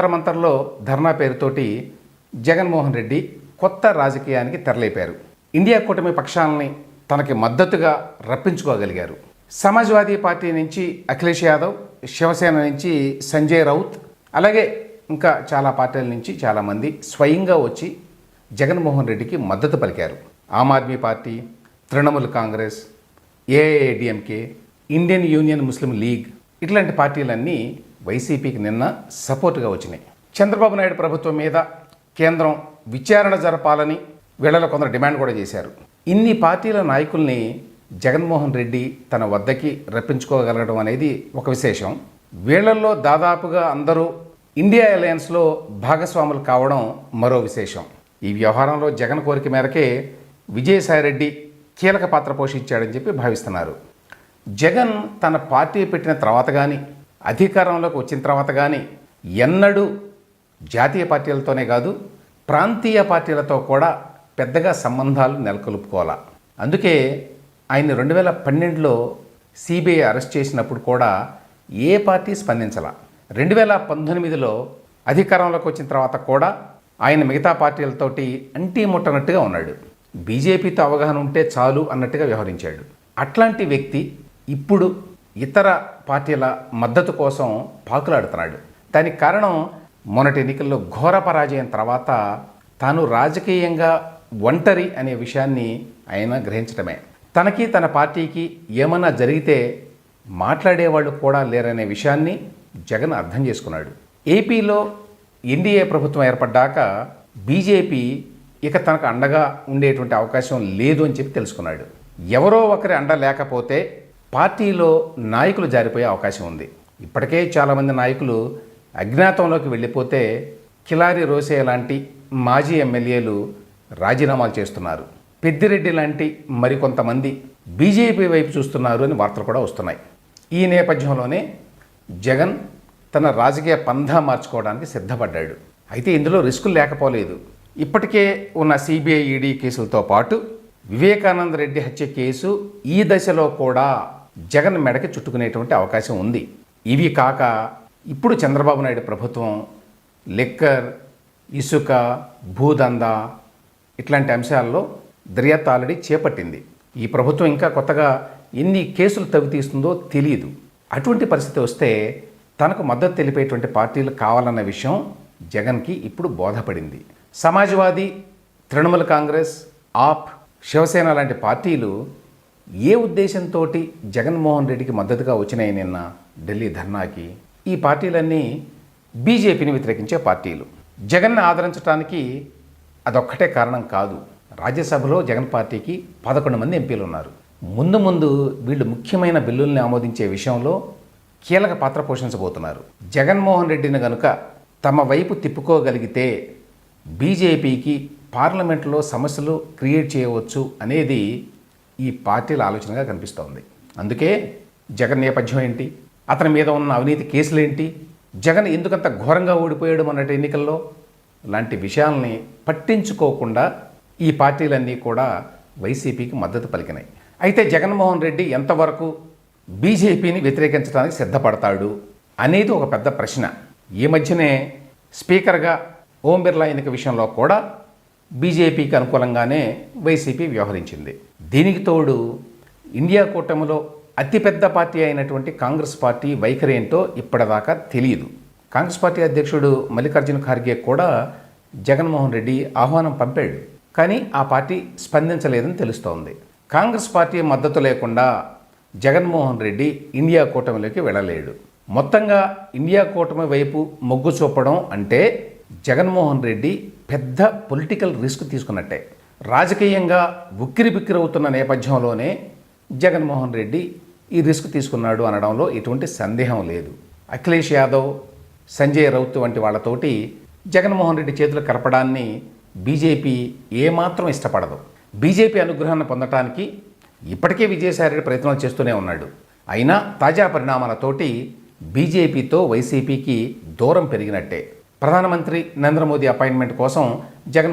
జంతర్ మంతర్లో ధర్నా పేరుతోటి జగన్మోహన్ రెడ్డి కొత్త రాజకీయానికి తెరలేపారు. ఇండియా కూటమి పక్షాలని తనకి మద్దతుగా రప్పించుకోగలిగారు. సమాజ్వాదీ పార్టీ నుంచి అఖిలేష్ యాదవ్ శివసేన నుంచి సంజయ్ రౌత్ అలాగే ఇంకా చాలా పార్టీల నుంచి చాలామంది స్వయంగా వచ్చి జగన్మోహన్ రెడ్డికి మద్దతు పలికారు. Aam Aadmi Party Trinamool Congress AIADMK Indian Union Muslim League ఇట్లాంటి పార్టీలన్నీ వైసీపీకి నిన్న సపోర్ట్గా వచ్చినాయి. చంద్రబాబు నాయుడు ప్రభుత్వం మీద కేంద్రం విచారణ జరపాలని వీళ్ళలో కొందరు డిమాండ్ కూడా చేశారు. ఇన్ని పార్టీల నాయకుల్ని జగన్మోహన్ రెడ్డి తన వద్దకి రప్పించుకోగలగడం అనేది ఒక విశేషం. వీళ్ళల్లో దాదాపుగా అందరూ ఇండియా అలయన్స్లో భాగస్వాములు కావడం మరో విశేషం. ఈ వ్యవహారంలో జగన్ కోరిక మేరకే విజయసాయిరెడ్డి కీలక పాత్ర పోషించాడని చెప్పి భావిస్తున్నారు. జగన్ తన పార్టీ పెట్టిన తర్వాత కానీ అధికారంలోకి వచ్చిన తర్వాత కానీ ఎన్నడూ జాతీయ పార్టీలతోనే కాదు ప్రాంతీయ పార్టీలతో కూడా పెద్దగా సంబంధాలు నెలకొల్పుకోవాలా. అందుకే ఆయన రెండు వేల పన్నెండులో సిబిఐ అరెస్ట్ చేసినప్పుడు కూడా ఏ పార్టీ స్పందించాల. రెండు వేల పంతొమ్మిదిలో అధికారంలోకి వచ్చిన తర్వాత కూడా ఆయన మిగతా పార్టీలతోటి అంటీ ముట్టనట్టుగా ఉన్నాడు. బీజేపీతో అవగాహన ఉంటే చాలు అన్నట్టుగా వ్యవహరించాడు. అట్లాంటి వ్యక్తి ఇప్పుడు ఇతర పార్టీల మద్దతు కోసం పాకులాడుతున్నాడు. దానికి కారణం మొన్నటి ఎన్నికల్లో ఘోర పరాజయం తర్వాత తాను రాజకీయంగా ఒంటరి అనే విషయాన్ని ఆయన గ్రహించడమే తనకి తన పార్టీకి ఏమన్నా జరిగితే మాట్లాడేవాళ్ళు కూడా లేరనే విషయాన్ని జగన్ అర్థం చేసుకున్నాడు. ఏపీలో ఎన్డీఏ ప్రభుత్వం ఏర్పడ్డాక బీజేపీ ఇక తనకు అండగా ఉండేటువంటి అవకాశం లేదు అని చెప్పి తెలుసుకున్నాడు. ఎవరో ఒకరి అండ లేకపోతే పార్టీలో నాయకులు జారిపోయే అవకాశం ఉంది. ఇప్పటికే చాలామంది నాయకులు అజ్ఞాతంలోకి వెళ్ళిపోతే కిలారి రోసే లాంటి మాజీ ఎమ్మెల్యేలు రాజీనామాలు చేస్తున్నారు. పెద్దిరెడ్డి లాంటి మరికొంతమంది బీజేపీ వైపు చూస్తున్నారు అని వార్తలు కూడా వస్తున్నాయి. ఈ నేపథ్యంలోనే జగన్ తన రాజకీయ పంధా మార్చుకోవడానికి సిద్ధపడ్డాడు. అయితే ఇందులో రిస్కులు లేకపోలేదు. ఇప్పటికే ఉన్న సిబిఐ ఈడీ కేసులతో పాటు వివేకానంద రెడ్డి హత్య కేసు ఈ దశలో కూడా జగన్ మెడకి చుట్టుకునేటువంటి అవకాశం ఉంది. ఇవి కాక ఇప్పుడు చంద్రబాబు నాయుడు ప్రభుత్వం లిక్కర్ ఇసుక భూదందా ఇట్లాంటి అంశాల్లో దర్యాప్తు ఆల్రెడీ చేపట్టింది. ఈ ప్రభుత్వం ఇంకా కొత్తగా ఎన్ని కేసులు తవ్వితీస్తుందో తెలియదు అటువంటి పరిస్థితి వస్తే తనకు మద్దతు తెలిపేటువంటి పార్టీలు కావాలన్న విషయం జగన్కి ఇప్పుడు బోధపడింది. సమాజ్వాదీ తృణమూల్ కాంగ్రెస్ ఆప్ శివసేన లాంటి పార్టీలు ఏ ఉద్దేశంతో జగన్మోహన్ రెడ్డికి మద్దతుగా వచ్చినాయి నిన్న ఢిల్లీ ధర్నాకి? ఈ పార్టీలన్నీ బీజేపీని వ్యతిరేకించే పార్టీలు. జగన్ను ఆదరించడానికి అదొక్కటే కారణం కాదు. రాజ్యసభలో జగన్ పార్టీకి పదకొండు మంది ఎంపీలు ఉన్నారు. ముందు ముందు వీళ్ళు ముఖ్యమైన బిల్లుల్ని ఆమోదించే విషయంలో కీలక పాత్ర పోషించబోతున్నారు. జగన్మోహన్ రెడ్డిని గనుక తమ వైపు తిప్పుకోగలిగితే బీజేపీకి పార్లమెంట్లో సమస్యలు క్రియేట్ చేయవచ్చు అనేది ఈ పార్టీల ఆలోచనగా కనిపిస్తోంది. అందుకే జగన్ నేపథ్యం ఏంటి? అతని మీద ఉన్న అవినీతి కేసులు ఏంటి జగన్ ఎందుకంత ఘోరంగా ఓడిపోయాడు మొన్నటి ఎన్నికల్లో? లాంటి విషయాల్ని పట్టించుకోకుండా ఈ పార్టీలన్నీ కూడా వైసీపీకి మద్దతు పలికినాయి. అయితే జగన్మోహన్ రెడ్డి ఎంతవరకు బీజేపీని వ్యతిరేకించడానికి సిద్ధపడతాడు అనేది ఒక పెద్ద ప్రశ్న. ఈ మధ్యనే స్పీకర్గా ఓం బిర్లా ఎన్నిక విషయంలో కూడా బీజేపీకి అనుకూలంగానే వైసీపీ వ్యవహరించింది. దీనికి తోడు ఇండియా కూటమిలో అతిపెద్ద పార్టీ అయినటువంటి కాంగ్రెస్ పార్టీ వైఖరి ఏంటో ఇప్పటిదాకా తెలియదు. కాంగ్రెస్ పార్టీ అధ్యక్షుడు మల్లికార్జున ఖార్గే కూడా జగన్మోహన్ రెడ్డి ఆహ్వానం పంపాడు. కానీ ఆ పార్టీ స్పందించలేదని తెలుస్తోంది. కాంగ్రెస్ పార్టీ మద్దతు లేకుండా జగన్మోహన్ రెడ్డి ఇండియా కూటమిలోకి వెళ్ళలేడు. మొత్తంగా ఇండియా కూటమి వైపు మొగ్గు చూపడం అంటే జగన్మోహన్ రెడ్డి పెద్ద పొలిటికల్ రిస్క్ తీసుకున్నట్టే. రాజకీయంగా ఉక్కిరి బిక్కిరవుతున్న నేపథ్యంలోనే జగన్మోహన్ రెడ్డి ఈ రిస్క్ తీసుకున్నాడు అనడంలో ఎటువంటి సందేహం లేదు. అఖిలేష్ యాదవ్ సంజయ్ రౌత్ వంటి వాళ్ళతోటి జగన్మోహన్ రెడ్డి చేతులు కలపడాన్ని బీజేపీ ఏమాత్రం ఇష్టపడదు. బీజేపీ అనుగ్రహాన్ని పొందటానికి ఇప్పటికే విజయసాయిరెడ్డి ప్రయత్నాలు చేస్తూనే ఉన్నాడు. అయినా తాజా పరిణామాలతోటి బీజేపీతో వైసీపీకి దూరం పెరిగినట్టే. ప్రధానమంత్రి నరేంద్ర మోదీ అపాయింట్మెంట్ కోసం జగన్